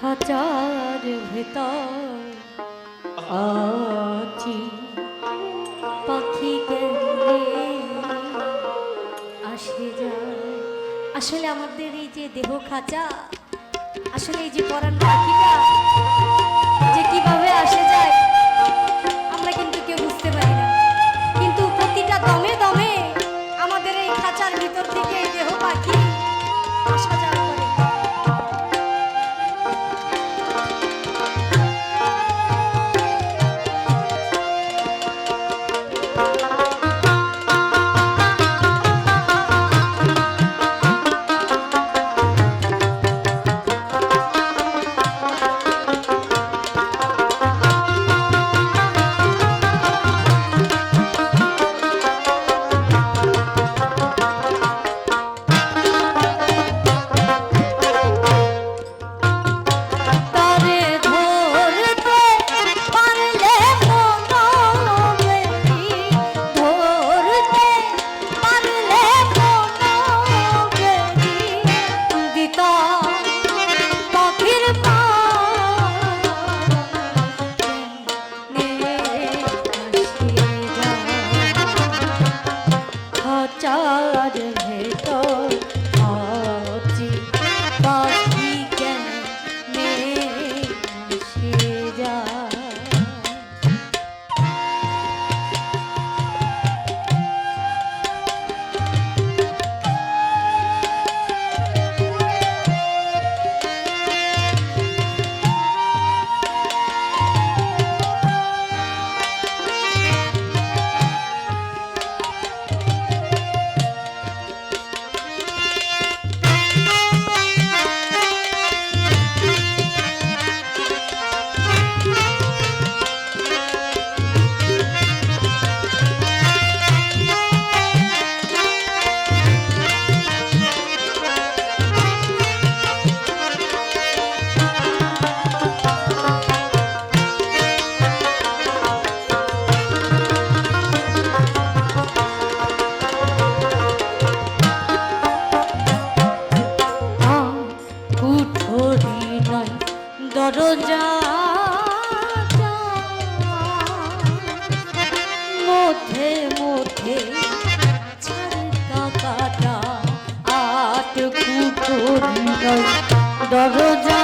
খাঁচার ভেতর আছি। পাখি গেলে আসে যায়? আসলে আমাদের এই যে দেহ খাঁচা, আসলে এই যে পরাণ পাখিটা খাঁচার ভিতর থেকে এই দেহ পাখি দরজা মধ্যে মধ্যে কাটা আট কুকুর দরজা